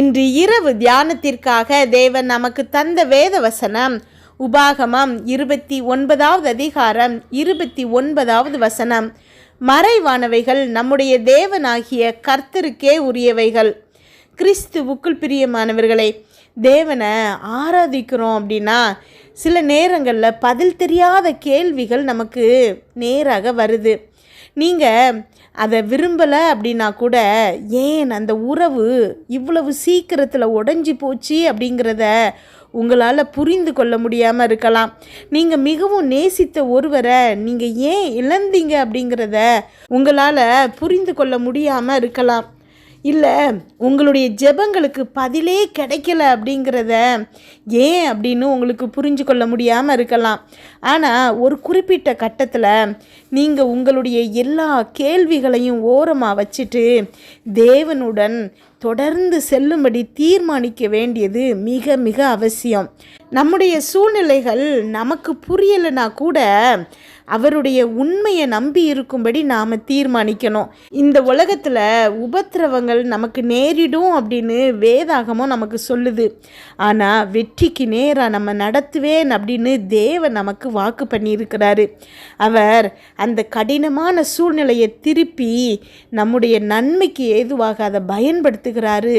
இன்று இரவு தியானத்திற்காக தேவன் நமக்கு தந்த வேத வசனம் உபாகமம் இருபத்தி ஒன்பதாவது அதிகாரம் இருபத்தி ஒன்பதாவது வசனம். மறைவானவைகள் நம்முடைய தேவனாகிய கர்த்தருக்கே உரியவைகள். கிறிஸ்துவுக்குள் பிரியமானவர்களே தேவனை ஆராதிக்கிறோம் அப்படின்னா சில நேரங்களில் பதில் தெரியாத கேள்விகள் நமக்கு நேராக வருது. நீங்கள் அதை விரும்பலை அப்படின்னா கூட ஏன் அந்த உறவு இவ்வளவு சீக்கிரத்தில் உடஞ்சி போச்சு? அப்படிங்கிறத உங்களால் புரிந்து கொள்ள முடியாமல் இருக்கலாம். நீங்கள் மிகவும் நேசித்த ஒருவரை நீங்கள் ஏன் இழந்தீங்க அப்படிங்கிறத உங்களால் புரிந்து கொள்ள முடியாமல் இருக்கலாம். இல்லை உங்களுடைய ஜெபங்களுக்கு பதிலே கிடைக்கல அப்படிங்கிறத ஏன் அப்படின்னு உங்களுக்கு புரிஞ்சு கொள்ள முடியாமல் இருக்கலாம். ஆனால் ஒரு குறிப்பிட்ட கட்டத்தில் நீங்கள் உங்களுடைய எல்லா கேள்விகளையும் ஓரமாக வச்சுட்டு தேவனுடன் தொடர்ந்து செல்லும்படி தீர்மானிக்க வேண்டியது மிக மிக அவசியம். நம்முடைய சூழ்நிலைகள் நமக்கு புரியலைனா கூட அவருடைய உண்மையை நம்பி இருக்கும்படி நாம் தீர்மானிக்கணும். இந்த உலகத்தில் உபத்திரவங்கள் நமக்கு நேரிடும் அப்படின்னு வேதாகமும் நமக்கு சொல்லுது. ஆனால் வெற்றிக்கு நேராக நம்ம நடத்துவேன் அப்படின்னு தேவன் நமக்கு வாக்கு பண்ணியிருக்கிறாரு. அவர் அந்த கடினமான சூழ்நிலையை திருப்பி நம்முடைய நன்மைக்கு ஏதுவாக அதை பயன்படுத்துகிறாரு.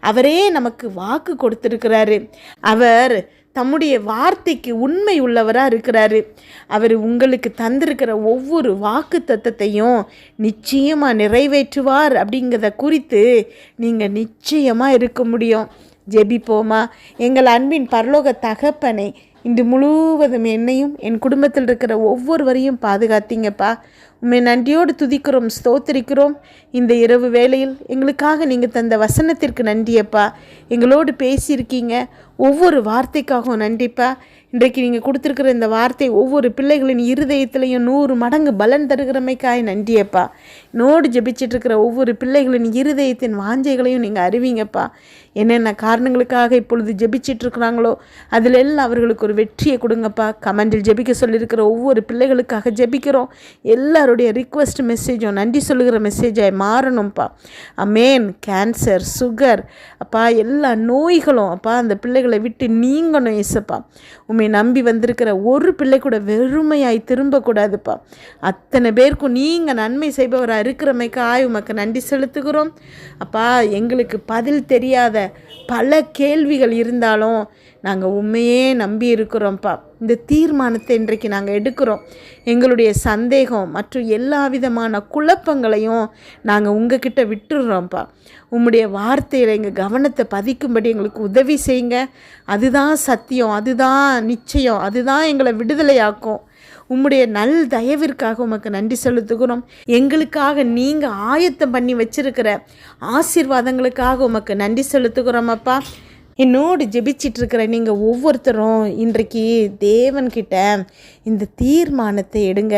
அவரே நமக்கு வாக்கு கொடுத்துருக்கிறாரு. அவர் தம்முடைய வார்த்தைக்கு உண்மை உள்ளவராக இருக்கிறாரு. அவர் உங்களுக்கு தந்திருக்கிற ஒவ்வொரு வாக்கு தத்தத்தையும் நிச்சயமாக நிறைவேற்றுவார் அப்படிங்கிறத குறித்து நீங்கள் நிச்சயமாக இருக்க முடியும். ஜெபிப்போமா? எங்கள் அன்பின் பரலோக தகப்பனை இன்று முழுவதும் என்னையும் என் குடும்பத்தில் இருக்கிற ஒவ்வொருவரையும் பாதுகாத்தீங்கப்பா. உண்மை நன்றியோடு துதிக்கிறோம் ஸ்தோத்திரிக்கிறோம். இந்த இரவு வேளையில் எங்களுக்காக நீங்கள் தந்த வசனத்திற்கு நன்றியப்பா எங்களோடு பேசியிருக்கீங்க. ஒவ்வொரு வார்த்தைக்காகவும் நன்றிப்பா இன்றைக்கு நீங்கள் கொடுத்துருக்கிற இந்த வார்த்தை ஒவ்வொரு பிள்ளைகளின் இருதயத்திலையும் நூறு மடங்கு பலன் தருகிறமைக்காய் நன்றியப்பா நோடு ஜபிச்சிட்ருக்கிற ஒவ்வொரு பிள்ளைகளின் இருதயத்தின் வாஞ்சைகளையும் நீங்கள் அறிவிங்கப்பா என்னென்ன காரணங்களுக்காக இப்பொழுது ஜபிச்சிட்ருக்குறாங்களோ அதில் எல்லாம் அவர்களுக்கு ஒரு வெற்றியை கொடுங்கப்பா கமெண்டில் ஜெபிக்க சொல்லியிருக்கிற ஒவ்வொரு பிள்ளைகளுக்காக ஜெபிக்கிறோம். எல்லாருடைய ரிக்வஸ்ட் மெசேஜும் நன்றி சொல்லுகிற மெசேஜாக மாறணும்ப்பா அமேன் கேன்சர் சுகர் அப்பா எல்லா நோய்களும் அப்பா அந்த பிள்ளைகளை விட்டு நீங்கணும் இசப்பா உண்மை நம்பி வந்திருக்கிற ஒரு பிள்ளை கூட வெறுமையாய் திரும்பக்கூடாதுப்பா. அத்தனை பேருக்கும் நீங்கள் நன்மை செய்பவராக ஆய்வு உமக்கு நன்றி செலுத்துகிறோம். அப்பா எங்களுக்கு பதில் தெரியாத பல கேள்விகள் இருந்தாலும் நாங்கள் உண்மையே நம்பி இருக்கிறோம்ப்பா. இந்த தீர்மானத்தை இன்றைக்கு நாங்கள் எடுக்கிறோம். எங்களுடைய சந்தேகம் மற்றும் எல்லா விதமான குழப்பங்களையும் நாங்கள் உங்ககிட்ட விட்டுடுறோம்ப்பா உம்முடைய வார்த்தையில் எங்கள் கவனத்தை பதிக்கும்படி எங்களுக்கு உதவி செய்யுங்க. அதுதான் சத்தியம் அதுதான் நிச்சயம் அதுதான் எங்களை விடுதலையாக்கும். உம்முடைய நல் தயவிற்காக உமக்கு நன்றி செலுத்துகிறோம். எங்களுக்காக நீங்கள் ஆயத்தம் பண்ணி வச்சிருக்கிற ஆசீர்வாதங்களுக்காக உமக்கு நன்றி செலுத்துகிறோம் அப்பா. என்னோடு ஜெபிச்சிட்டு இருக்கிற நீங்கள் ஒவ்வொருத்தரும் இன்றைக்கு தேவன்கிட்ட இந்த தீர்மானத்தை எடுங்க.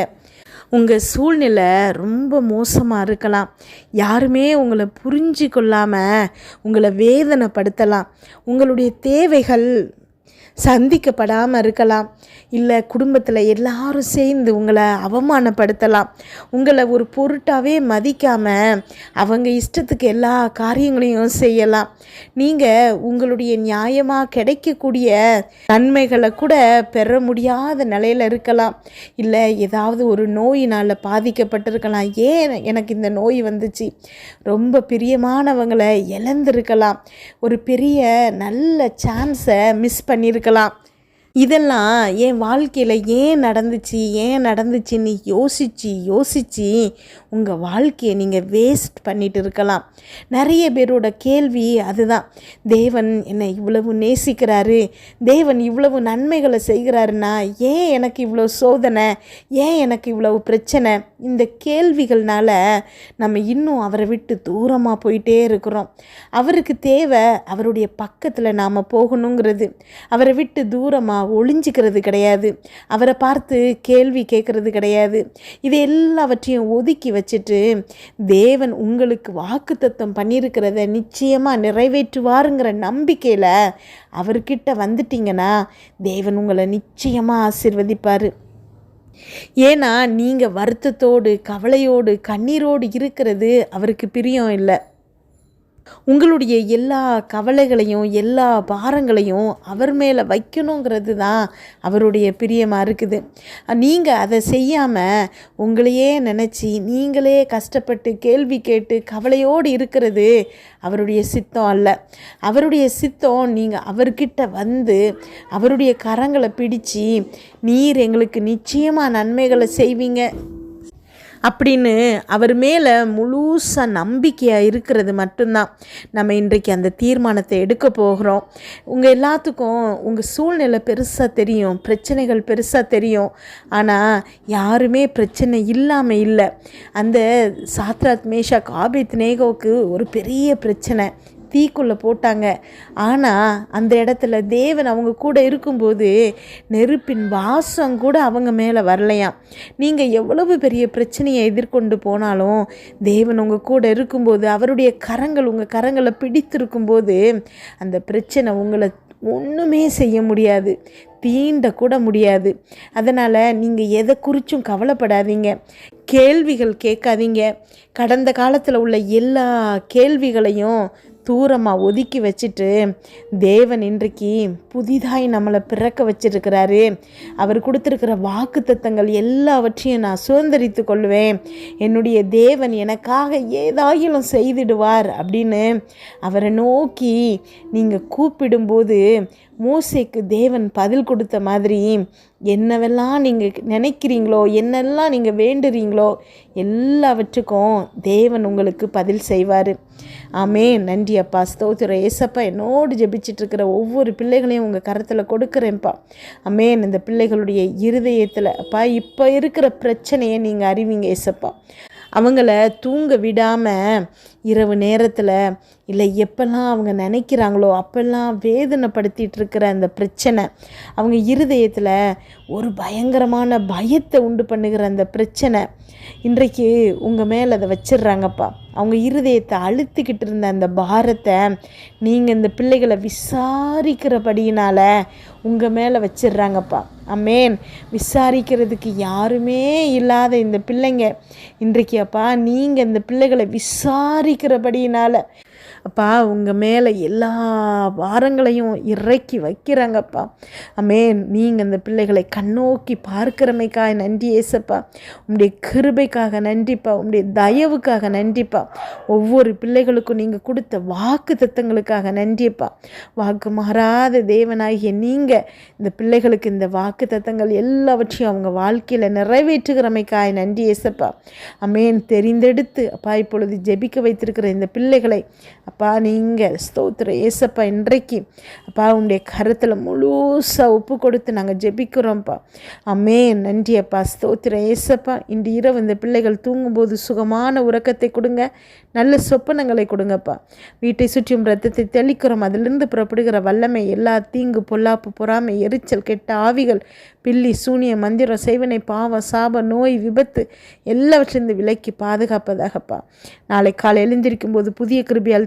உங்கள் சூழ்நிலை ரொம்ப மோசமாக இருக்கலாம். யாருமே உங்களை புரிஞ்சு கொள்ளாமல் உங்களை வேதனைப்படுத்தலாம். உங்களுடைய தேவைகள் சந்திக்கப்படாமல் இருக்கலாம். இல்லை குடும்பத்தில் எல்லாரும் சேர்ந்து உங்களை அவமானப்படுத்தலாம். உங்களை ஒரு பொருட்டாகவே மதிக்காமல் அவங்க இஷ்டத்துக்கு எல்லா காரியங்களையும் செய்யலாம். நீங்கள் உங்களுடைய நியாயமாக கிடைக்கக்கூடிய நன்மைகளை கூட பெற முடியாத நிலையில் இருக்கலாம். இல்லை ஏதாவது ஒரு நோயினால் பாதிக்கப்பட்டிருக்கலாம். ஏன் எனக்கு இந்த நோய் வந்துச்சு? ரொம்ப பிரியமானவங்களை இழந்திருக்கலாம். ஒரு பெரிய நல்ல சான்ஸை மிஸ் பண்ணியிருக்கலாம் இதெல்லாம் என் வாழ்க்கையில் ஏன் நடந்துச்சு ஏன் நடந்துச்சுன்னு யோசித்து யோசித்து உங்கள் வாழ்க்கையை நீங்கள் வேஸ்ட் பண்ணிட்டு இருக்கலாம். நிறைய பேரோட கேள்வி அதுதான். தேவன் என்னை இவ்வளவு நேசிக்கிறாரு தேவன் இவ்வளவு நன்மைகளை செய்கிறாருன்னா ஏன் எனக்கு இவ்வளோ சோதனை ஏன் எனக்கு இவ்வளவு பிரச்சனை? இந்த கேள்விகள்னால நம்ம இன்னும் அவரை விட்டு தூரமாக போயிட்டே இருக்கிறோம். அவருக்கு தேவை அவருடைய பக்கத்தில் நாம் போகணுங்கிறது. அவரை விட்டு தூரமாக ஒளிஞ்சிக்கிறது கிடையாது. அவரை பார்த்து கேள்வி கேட்குறது கிடையாது. இது எல்லாவற்றையும் ஒதுக்கி வச்சுட்டு தேவன் உங்களுக்கு வாக்குத்தத்தம் பண்ணியிருக்கிறத நிச்சயமாக நிறைவேற்றுவாருங்கிற நம்பிக்கையில் அவர்கிட்ட வந்துட்டிங்கன்னா தேவன் உங்களை நிச்சயமாக ஆசிர்வதிப்பார். ஏன்னா நீங்கள் வருத்தத்தோடு கவலையோடு கண்ணீரோடு இருக்கிறது அவருக்கு பிரியம் இல்லை. உங்களுடைய எல்லா கவலைகளையும் எல்லா பாரங்களையும் அவர் மேலே வைக்கணுங்கிறது தான் அவருடைய பிரியமாக இருக்குது. நீங்கள் அதை செய்யாமல் உங்களையே நினச்சி நீங்களே கஷ்டப்பட்டு கேள்வி கேட்டு கவலையோடு இருக்கிறது அவருடைய சித்தம் அல்ல. அவருடைய சித்தம் நீங்கள் அவர்கிட்ட வந்து அவருடைய கரங்களை பிடிச்சு நீர் எங்களுக்கு நிச்சயமாக நன்மைகளை செய்வீங்க. அப்படின்னு அவர் மேலே முழுசாக நம்பிக்கையாக இருக்கிறது மட்டும்தான். நம்ம இன்றைக்கு அந்த தீர்மானத்தை எடுக்க போகிறோம். உங்கள் எல்லாத்துக்கும் உங்கள் சூழ்நிலை பெருசாக தெரியும் பிரச்சனைகள் பெருசாக தெரியும். ஆனால் யாருமே பிரச்சனை இல்லாமல் இல்லை. அந்த சாத்ராத் மேஷா காபித் நேகோவுக்கு ஒரு பெரிய பிரச்சனை. தீக்குள்ளே போட்டாங்க. ஆனால் அந்த இடத்துல தேவன் அவங்க கூட இருக்கும்போது நெருப்பின் வாசம் கூட அவங்க மேலே வரலையாம். நீங்கள் எவ்வளவு பெரிய பிரச்சனையை எதிர்கொண்டு போனாலும் தேவன் உங்கள் கூட இருக்கும்போது அவருடைய கரங்கள் உங்கள் கரங்களை பிடித்திருக்கும்போது அந்த பிரச்சனை உங்களை ஒன்றுமே செய்ய முடியாது தீண்ட கூட முடியாது. அதனால் நீங்கள் எதை குறித்தும் கவலைப்படாதீங்க. கேள்விகள் கேட்காதீங்க. கடந்த காலத்தில் உள்ள எல்லா கேள்விகளையும் தூரமாக ஒதுக்கி வச்சுட்டு தேவன் இன்றைக்கு புதிதாய் நம்மளை பிறக்க வச்சிருக்கிறாரு. அவர் கொடுத்துருக்கிற வாக்கு தத்தங்கள் எல்லாவற்றையும் நான் சுதந்திரித்து கொள்வேன். என்னுடைய தேவன் எனக்காக ஏதாயிலும் செய்திடுவார் அப்படின்னு அவரை நோக்கி நீங்கள் கூப்பிடும்போது மோசைக்கு தேவன் பதில் கொடுத்த மாதிரி என்னவெல்லாம் நீங்கள் நினைக்கிறீங்களோ என்னெல்லாம் நீங்கள் வேண்டுறீங்களோ எல்லாவற்றுக்கும் தேவன் உங்களுக்கு பதில் செய்வார். ஆமே நன்றி. அப்பா ஸ்தோத்திர ஏசப்பா என்னோடு ஜெபிச்சிட்ருக்கிற ஒவ்வொரு பிள்ளைகளையும் உங்கள் கரத்தில் கொடுக்குறேன்ப்பா. அமேன். இந்த பிள்ளைகளுடைய இருதயத்தில் அப்பா இப்போ இருக்கிற பிரச்சனையை நீங்கள் அறிவிங்க ஏசப்பா. அவங்கள தூங்க விடாமல் இரவு நேரத்தில் இல்லை எப்பெல்லாம் அவங்க நினைக்கிறாங்களோ அப்பெல்லாம் வேதனைப்படுத்திகிட்டு இருக்கிற அந்த பிரச்சனை அவங்க இருதயத்தில் ஒரு பயங்கரமான பயத்தை உண்டு பண்ணுகிற அந்த பிரச்சனை இன்றைக்கு உங்கள் மேலே அதை வச்சிடுறாங்கப்பா. அவங்க இருதயத்தை அழுத்திக்கிட்டு இருந்த அந்த பாரத்தை நீங்கள் இந்த பிள்ளைகளை விசாரிக்கிறபடியினால் உங்கள் மேலே வச்சிடுறாங்கப்பா. அம்மேன் விசாரிக்கிறதுக்கு யாருமே இல்லாத இந்த பிள்ளைங்க இன்றைக்கு அப்பா நீங்கள் இந்த பிள்ளைகளை விசாரிக்கிறபடியினால் அப்பா உங்கள் மேலே எல்லா வாரங்களையும் இறக்கி வைக்கிறாங்கப்பா. அமேன். நீங்கள் அந்த பிள்ளைகளை கண்ணோக்கி பார்க்கிறமைக்காக நன்றி ஏசப்பா. உங்களுடைய கிருபைக்காக நன்றிப்பா. உங்களுடைய தயவுக்காக நன்றிப்பா. ஒவ்வொரு பிள்ளைகளுக்கும் நீங்கள் கொடுத்த வாக்கு தத்தங்களுக்காக நன்றிப்பா வாக்கு மாறாத தேவனாகிய நீங்கள் இந்த பிள்ளைகளுக்கு இந்த வாக்கு தத்தங்கள் எல்லாவற்றையும் அவங்க வாழ்க்கையில் நிறைவேற்றுகிறமைக்காய் நன்றி ஏசப்பா. அமேன். தெரிந்தெடுத்து அப்பா இப்பொழுது ஜெபிக்க வைத்திருக்கிற இந்த பிள்ளைகளை அப்பா நீங்கள் ஸ்தோத்திர ஏசப்பா இன்றைக்கு அப்பா உங்களுடைய கருத்தில் முழுசாக ஒப்பு கொடுத்து நாங்கள் ஜெபிக்கிறோம்ப்பா. அம்மே நன்றி அப்பா ஸ்தோத்திர ஏசப்பா இன்று இரவு இந்த பிள்ளைகள் தூங்கும்போது சுகமான உறக்கத்தை கொடுங்க. நல்ல சொப்பனங்களை கொடுங்கப்பா. வீட்டை சுற்றியும் ரத்தத்தை தெளிக்கிறோம். அதிலிருந்து புறப்படுகிற வல்லமை எல்லா தீங்கு பொல்லாப்பு பொறாமை எரிச்சல் கெட்ட ஆவிகள் பில்லி சூனிய மந்திரம் செய்வனை பாவம் சாப நோய் விபத்து எல்லாவற்றிலிருந்து விலக்கி பாதுகாப்பதாகப்பா. நாளை காலை எழுந்திருக்கும் போது புதிய கிருபியால்